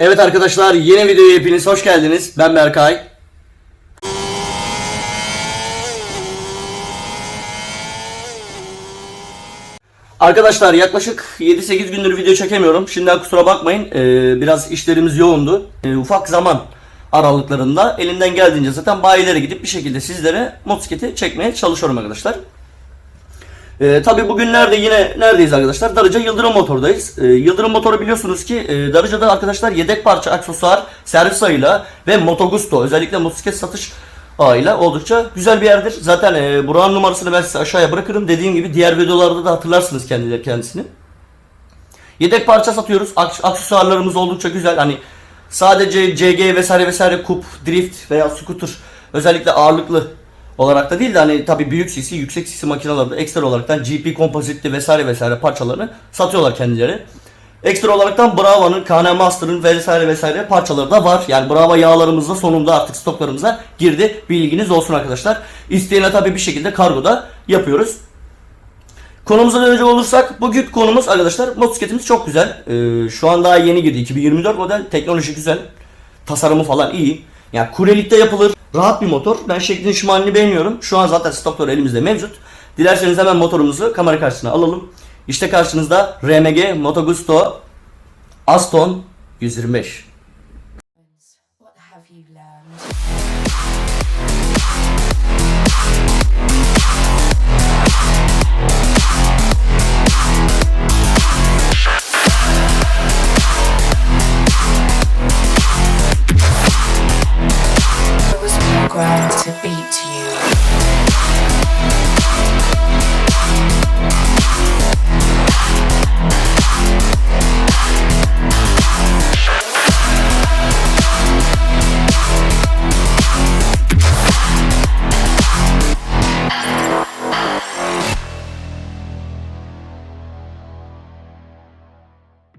Evet arkadaşlar yeni videoya hepiniz hoş geldiniz. Ben Berkay. Arkadaşlar yaklaşık 7-8 gündür video çekemiyorum. Şimdiden kusura bakmayın. Ee, biraz işlerimiz yoğundu. Ee, ufak zaman aralıklarında elimden geldiğince zaten bayilere gidip bir şekilde sizlere motosikleti çekmeye çalışıyorum arkadaşlar. Ee, tabii bugünlerde yine neredeyiz arkadaşlar? Darıca Yıldırım Motor'dayız. Ee, Yıldırım Motor'u biliyorsunuz ki e, Darıca'da arkadaşlar yedek parça, aksesuar, servis ayıyla ve Motogusto özellikle motosiklet satış ağıyla oldukça güzel bir yerdir. Zaten e, Burak'ın numarasını ben size aşağıya bırakırım. Dediğim gibi diğer videolarda da hatırlarsınız kendileri kendisini. Yedek parça satıyoruz. Aks- aksesuarlarımız oldukça güzel. Hani sadece CG vesaire vesaire kup, drift veya scooter özellikle ağırlıklı olarak da değil de hani tabi büyük cc, yüksek cc makinalarda ekstra olaraktan GP kompozitli vesaire vesaire parçalarını satıyorlar kendileri. Ekstra olaraktan Bravo'nun, KN Master'ın vesaire vesaire parçaları da var. Yani Bravo yağlarımız da sonunda artık stoklarımıza girdi. Bilginiz olsun arkadaşlar. İsteyene tabi bir şekilde kargoda yapıyoruz. Konumuza dönecek olursak bugün konumuz arkadaşlar motosikletimiz çok güzel. Ee, şu an daha yeni girdi. 2024 model. Teknoloji güzel. Tasarımı falan iyi. Yani kulelikte yapılır. Rahat bir motor. Ben şeklini şımalini beğeniyorum. Şu an zaten stokları elimizde mevcut. Dilerseniz hemen motorumuzu kamera karşısına alalım. İşte karşınızda RMG Moto Gusto Aston 125.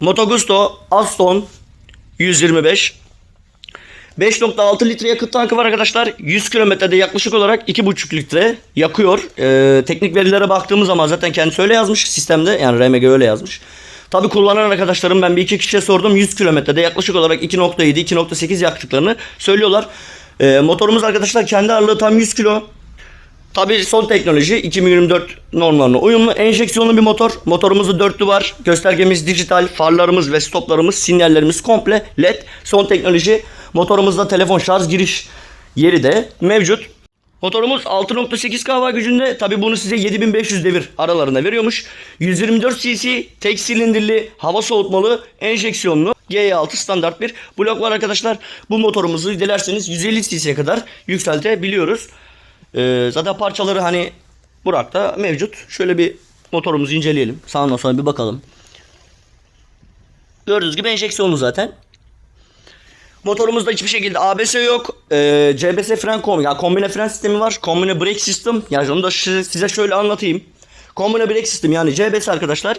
Moto Gusto Aston 125 5.6 litre yakıt tankı var arkadaşlar. 100 kilometrede yaklaşık olarak 2.5 litre yakıyor. Ee, teknik verilere baktığımız zaman zaten kendisi öyle yazmış sistemde. Yani RMG öyle yazmış. Tabi kullanan arkadaşlarım ben bir iki kişiye sordum. 100 kilometrede yaklaşık olarak 2.7 2.8 yaktıklarını söylüyorlar. Ee, motorumuz arkadaşlar kendi ağırlığı tam 100 kilo. Tabii son teknoloji 2024 normlarına uyumlu enjeksiyonlu bir motor. Motorumuzda dörtlü var. Göstergemiz dijital, farlarımız ve stoplarımız, sinyallerimiz komple led. Son teknoloji motorumuzda telefon şarj giriş yeri de mevcut. Motorumuz 6.8 kW gücünde. Tabi bunu size 7500 devir aralarında veriyormuş. 124 cc tek silindirli hava soğutmalı enjeksiyonlu G6 standart bir blok var arkadaşlar. Bu motorumuzu dilerseniz 150 cc'ye kadar yükseltebiliyoruz. Ee, zaten parçaları hani Burak'ta mevcut. Şöyle bir motorumuzu inceleyelim. Sağından sonra bir bakalım. Gördüğünüz gibi enjeksiyonlu zaten. Motorumuzda hiçbir şekilde ABS yok. Ee, CBS fren kom yani kombine fren sistemi var. Kombine brake system. Yani onu da size şöyle anlatayım. Kombine brake system yani CBS arkadaşlar.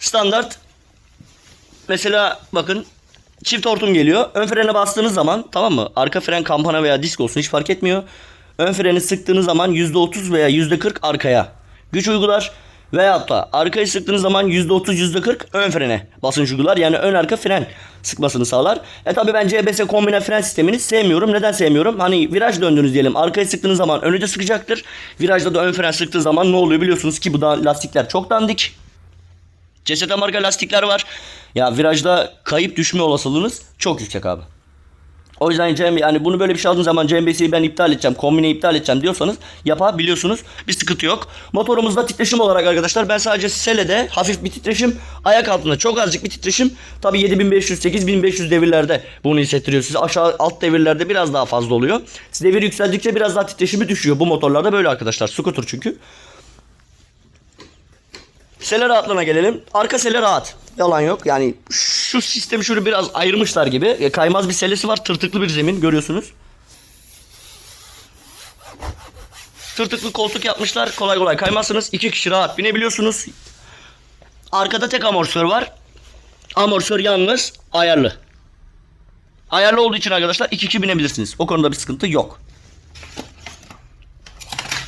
Standart. Mesela bakın çift hortum geliyor. Ön frene bastığınız zaman tamam mı? Arka fren kampana veya disk olsun hiç fark etmiyor. Ön freni sıktığınız zaman %30 veya %40 arkaya güç uygular. Veyahut da arkayı sıktığınız zaman %30 %40 ön frene basınç uygular. Yani ön arka fren sıkmasını sağlar. E tabi ben CBS kombine fren sistemini sevmiyorum. Neden sevmiyorum? Hani viraj döndünüz diyelim. Arkayı sıktığınız zaman önü de sıkacaktır. Virajda da ön fren sıktığı zaman ne oluyor biliyorsunuz ki bu da lastikler çok dandik. CST marka lastikler var. Ya virajda kayıp düşme olasılığınız çok yüksek abi. O yüzden Cem yani bunu böyle bir şey aldığın zaman CMBC'yi ben iptal edeceğim, kombine iptal edeceğim diyorsanız yapabiliyorsunuz. Bir sıkıntı yok. Motorumuzda titreşim olarak arkadaşlar ben sadece selede hafif bir titreşim, ayak altında çok azıcık bir titreşim. Tabi 7500 8500 devirlerde bunu hissettiriyor size. Aşağı alt devirlerde biraz daha fazla oluyor. Devir yükseldikçe biraz daha titreşimi düşüyor. Bu motorlarda böyle arkadaşlar. Scooter çünkü. Sele rahatlığına gelelim. Arka sele rahat. Yalan yok. Yani şu sistemi şöyle biraz ayırmışlar gibi. E, Kaymaz bir selesi var. Tırtıklı bir zemin görüyorsunuz. Tırtıklı koltuk yapmışlar. Kolay kolay kaymazsınız. İki kişi rahat binebiliyorsunuz. Arkada tek amortisör var. Amortisör yalnız ayarlı. Ayarlı olduğu için arkadaşlar iki kişi binebilirsiniz. O konuda bir sıkıntı yok.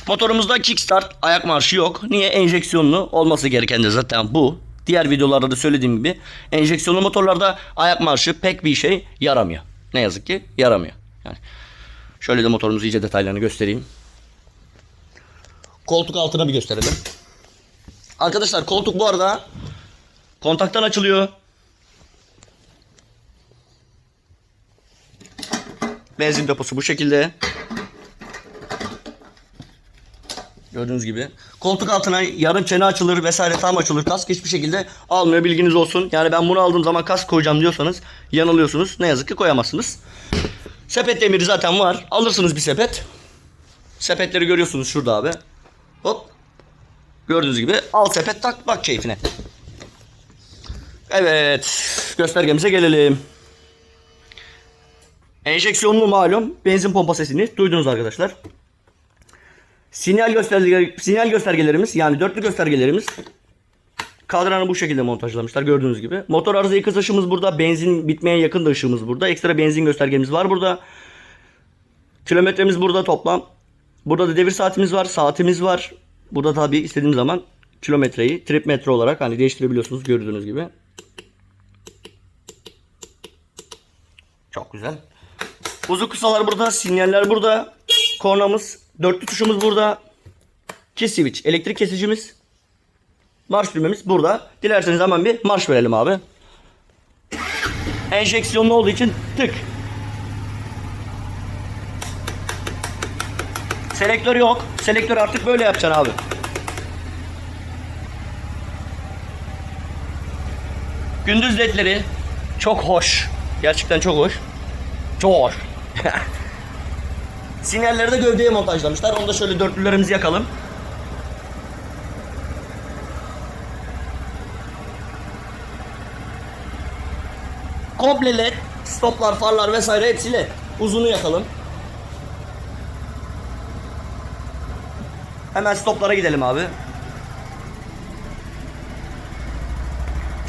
Motorumuzda kickstart ayak marşı yok. Niye? Enjeksiyonlu olması gereken de zaten bu. diğer videolarda da söylediğim gibi enjeksiyonlu motorlarda ayak marşı pek bir şey yaramıyor. Ne yazık ki yaramıyor. Yani şöyle de motorumuzu iyice detaylarını göstereyim. Koltuk altına bir gösterelim. Arkadaşlar koltuk bu arada kontaktan açılıyor. Benzin deposu bu şekilde. Gördüğünüz gibi. Koltuk altına yarım çene açılır vesaire tam açılır. Kask hiçbir şekilde almıyor bilginiz olsun. Yani ben bunu aldığım zaman kask koyacağım diyorsanız yanılıyorsunuz. Ne yazık ki koyamazsınız. Sepet demiri zaten var. Alırsınız bir sepet. Sepetleri görüyorsunuz şurada abi. Hop. Gördüğünüz gibi al sepet tak bak keyfine. Evet. Göstergemize gelelim. Enjeksiyonlu malum benzin pompa sesini duydunuz arkadaşlar. Sinyal göstergeleri, sinyal göstergelerimiz yani dörtlü göstergelerimiz kadranı bu şekilde montajlamışlar gördüğünüz gibi. Motor arıza yıkış ışığımız burada. Benzin bitmeye yakın da ışığımız burada. Ekstra benzin göstergemiz var burada. Kilometremiz burada toplam. Burada da devir saatimiz var. Saatimiz var. Burada tabi istediğim zaman kilometreyi trip metre olarak hani değiştirebiliyorsunuz gördüğünüz gibi. Çok güzel. Uzun kısalar burada. Sinyaller burada. Kornamız. Dörtlü tuşumuz burada. Key switch. Elektrik kesicimiz. Marş düğmemiz burada. Dilerseniz hemen bir marş verelim abi. Enjeksiyonlu olduğu için tık. Selektör yok. Selektör artık böyle yapacaksın abi. Gündüz ledleri çok hoş. Gerçekten çok hoş. Çok hoş. Sinyalleri de gövdeye montajlamışlar. Onu da şöyle dörtlülerimizi yakalım. Komple led, stoplar, farlar vesaire hepsi led. Uzunu yakalım. Hemen stoplara gidelim abi.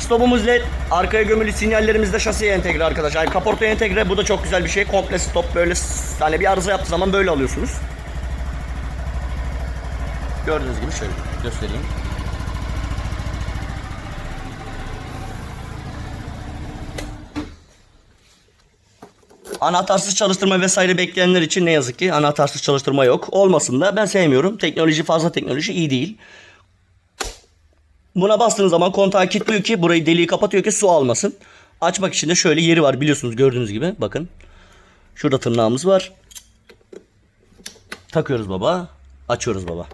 Stopumuz led. Arkaya gömülü sinyallerimiz de şasiye entegre arkadaşlar. Yani kaportaya entegre. Bu da çok güzel bir şey. Komple stop böyle hani bir arıza yaptığı zaman böyle alıyorsunuz. Gördüğünüz gibi şöyle göstereyim. Anahtarsız çalıştırma vesaire bekleyenler için ne yazık ki anahtarsız çalıştırma yok. Olmasın da ben sevmiyorum. Teknoloji fazla teknoloji iyi değil. Buna bastığınız zaman kontağı kilitliyor ki burayı deliği kapatıyor ki su almasın. Açmak için de şöyle yeri var biliyorsunuz gördüğünüz gibi. Bakın. Şurada tırnağımız var. Takıyoruz baba. Açıyoruz baba.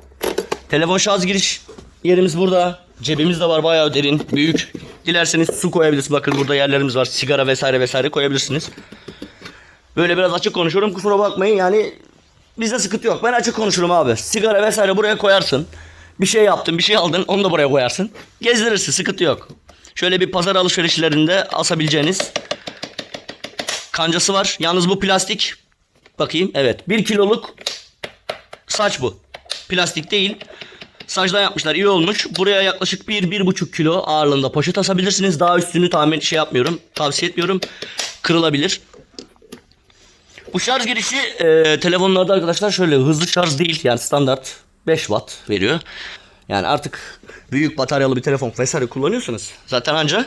Telefon şarj giriş yerimiz burada. Cebimiz de var bayağı derin, büyük. Dilerseniz su koyabilirsiniz. Bakın burada yerlerimiz var. Sigara vesaire vesaire koyabilirsiniz. Böyle biraz açık konuşuyorum. Kusura bakmayın yani bizde sıkıntı yok. Ben açık konuşurum abi. Sigara vesaire buraya koyarsın. Bir şey yaptın, bir şey aldın, onu da buraya koyarsın. Gezdirirsin, sıkıntı yok. Şöyle bir pazar alışverişlerinde asabileceğiniz kancası var. Yalnız bu plastik. Bakayım, evet. 1 kiloluk saç bu. Plastik değil. Saçtan yapmışlar, iyi olmuş. Buraya yaklaşık 1-1,5 kilo ağırlığında poşet asabilirsiniz. Daha üstünü tahmin şey yapmıyorum, tavsiye etmiyorum. Kırılabilir. Bu şarj girişi e, telefonlarda arkadaşlar şöyle hızlı şarj değil yani standart 5 watt veriyor. Yani artık büyük bataryalı bir telefon vesaire kullanıyorsanız zaten anca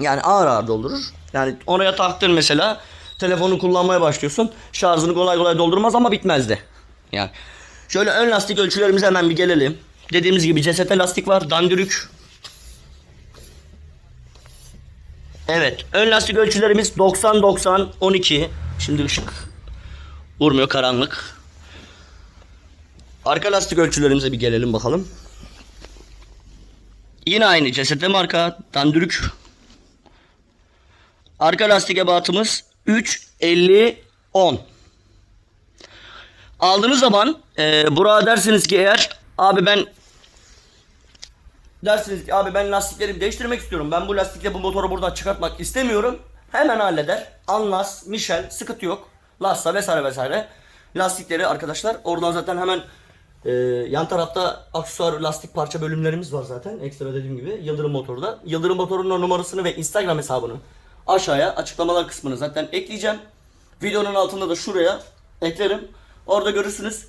yani ağır ağır doldurur. Yani oraya taktın mesela telefonu kullanmaya başlıyorsun. Şarjını kolay kolay doldurmaz ama bitmez de. Yani şöyle ön lastik ölçülerimize hemen bir gelelim. Dediğimiz gibi CST lastik var. Dandürük. Evet. Ön lastik ölçülerimiz 90 90 12. Şimdi ışık vurmuyor karanlık. Arka lastik ölçülerimize bir gelelim bakalım. Yine aynı CST marka Dandürük. Arka lastik ebatımız 3 50 10. Aldığınız zaman e, buraya dersiniz ki eğer abi ben dersiniz ki abi ben lastiklerimi değiştirmek istiyorum. Ben bu lastikle bu motoru buradan çıkartmak istemiyorum. Hemen halleder. Anlas, Michel sıkıntı yok. Lassa vesaire vesaire. Lastikleri arkadaşlar oradan zaten hemen e, yan tarafta aksesuar lastik parça bölümlerimiz var zaten. Ekstra dediğim gibi Yıldırım Motor'da. Yıldırım Motor'un numarasını ve Instagram hesabını aşağıya açıklamalar kısmını zaten ekleyeceğim. Videonun altında da şuraya eklerim. Orada görürsünüz.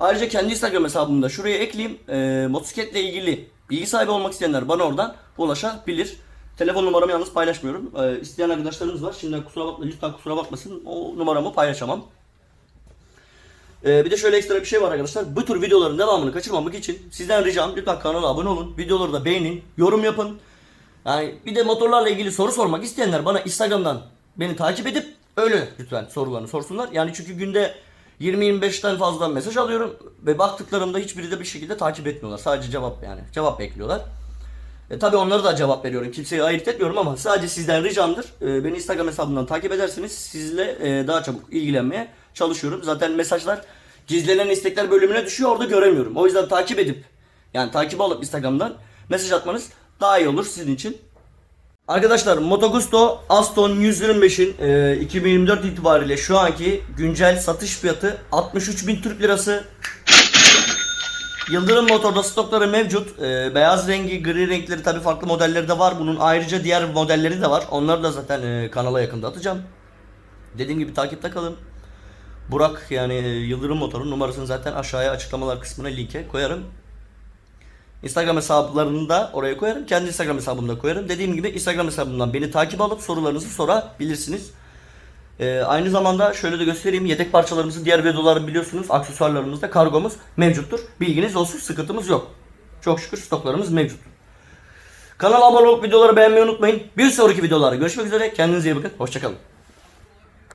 Ayrıca kendi Instagram hesabımı da şuraya ekleyeyim. E, motosikletle ilgili Bilgi sahibi olmak isteyenler bana oradan ulaşabilir. Telefon numaramı yalnız paylaşmıyorum. Ee, isteyen arkadaşlarımız var. Şimdiden kusura bakma, lütfen kusura bakmasın. O numaramı paylaşamam. Ee, bir de şöyle ekstra bir şey var arkadaşlar. Bu tür videoların devamını kaçırmamak için sizden ricam lütfen kanala abone olun. Videoları da beğenin, yorum yapın. Yani bir de motorlarla ilgili soru sormak isteyenler bana Instagram'dan beni takip edip öyle lütfen sorularını sorsunlar. Yani çünkü günde 20-25'ten fazla mesaj alıyorum ve baktıklarımda hiçbiri de bir şekilde takip etmiyorlar. Sadece cevap yani cevap bekliyorlar. E, tabii onlara da cevap veriyorum. Kimseye ayırt etmiyorum ama sadece sizden ricamdır. E, beni Instagram hesabından takip edersiniz. Sizle e, daha çabuk ilgilenmeye çalışıyorum. Zaten mesajlar gizlenen istekler bölümüne düşüyor. Orada göremiyorum. O yüzden takip edip yani takip alıp Instagram'dan mesaj atmanız daha iyi olur sizin için. Arkadaşlar Moto Gusto Aston 125'in e, 2024 itibariyle şu anki güncel satış fiyatı 63.000 Türk Lirası. Yıldırım motorda stokları mevcut. Ee, beyaz rengi, gri renkleri tabii farklı modelleri de var. Bunun ayrıca diğer modelleri de var. Onları da zaten e, kanala yakında atacağım. Dediğim gibi takipte kalın. Burak yani e, Yıldırım motorun numarasını zaten aşağıya açıklamalar kısmına linke koyarım. Instagram hesaplarını da oraya koyarım. Kendi Instagram hesabımı da koyarım. Dediğim gibi Instagram hesabımdan beni takip alıp sorularınızı sorabilirsiniz. Ee, aynı zamanda şöyle de göstereyim. Yedek parçalarımızın diğer videolarını biliyorsunuz. Aksesuarlarımızda kargomuz mevcuttur. Bilginiz olsun sıkıntımız yok. Çok şükür stoklarımız mevcut. Kanala abone olup videoları beğenmeyi unutmayın. Bir sonraki videolarda görüşmek üzere. Kendinize iyi bakın. Hoşçakalın.